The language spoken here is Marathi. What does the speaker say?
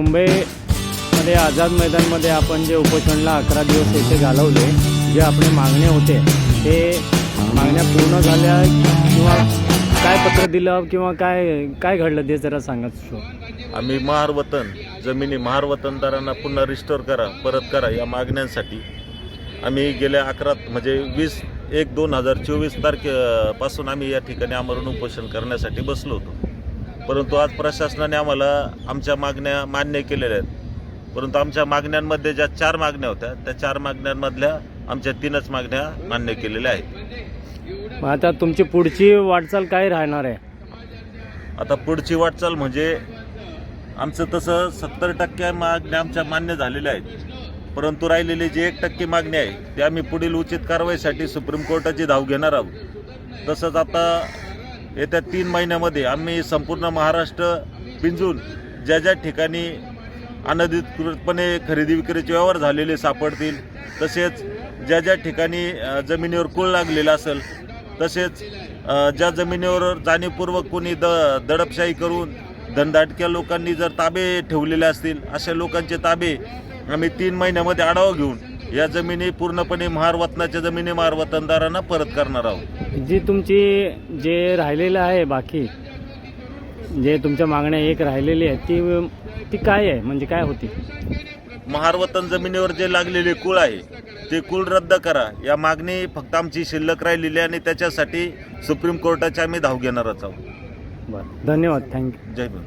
मुंबईमध्ये आझाद मैदानमध्ये आपण जे उपोषणला अकरा दिवस येथे घालवले जे आपले मागणे होते ते मागण्या पूर्ण झाल्या किंवा काय पत्र दिलं किंवा काय काय घडलं ते जरा सांगत आम्ही महारवतन जमिनी महारवतनदारांना पुन्हा रिस्टोर करा परत करा या मागण्यांसाठी. आम्ही गेल्या अकरा म्हणजे वीस एक दोन हजार चोवीस तारखेपासून आम्ही या ठिकाणी आमरण उपोषण करण्यासाठी बसलो होतो. परंतु आज प्रशासनाने आम्हाला आमच्या मागण्या मान्य केलेल्या आहेत. परंतु आमच्या मागण्यांमध्ये ज्या चार मागण्या होत्या त्या चार मागण्यांमधल्या आमच्या तीनच मागण्या मान्य केलेल्या आहेत. आता तुमची पुढची वाटचाल काय राहणार आहे? आता पुढची वाटचाल म्हणजे आमचं तसं सत्तर टक्के मागण्या आमच्या मान्य झालेल्या आहेत. परंतु राहिलेली जी एक टक्के मागणी आहे ती आम्ही पुढील उचित कारवाईसाठी सुप्रीम कोर्टाची धाव घेणार आहोत. तसंच आता येत्या तीन महिन्यामध्ये आम्ही संपूर्ण महाराष्ट्र पिंजून ज्या ज्या ठिकाणी अनधिकृतपणे खरेदी विक्रीचे व्यवहार झालेले सापडतील तसेच ज्या ज्या ठिकाणी जमिनीवर कुळ लागलेला असेल तसेच ज्या जमिनीवर जाणीवपूर्वक कोणी द दडपशाही करून धनदाटक्या लोकांनी जर ताबे ठेवलेले असतील अशा लोकांचे ताबे आम्ही तीन महिन्यामध्ये आढावा घेऊन या जमिनी पूर्णपणे महारवतनाच्या जमिनी महारवतनदारांना परत करणार आहोत. जी तुमची जे राहिलेलं आहे बाकी जे तुमच्या मागण्या एक राहिलेली आहे ती ती काय आहे? म्हणजे काय होती? महारवतन जमिनीवर जे लागलेले कुळ आहे ते कुळ रद्द करा. या मागणी फक्त आमची शिल्लक राहिलेली आहे आणि त्याच्यासाठी सुप्रीम कोर्टाची आम्ही धाव घेणारच आहोत. बरं. धन्यवाद. Thank you Jai Bhim.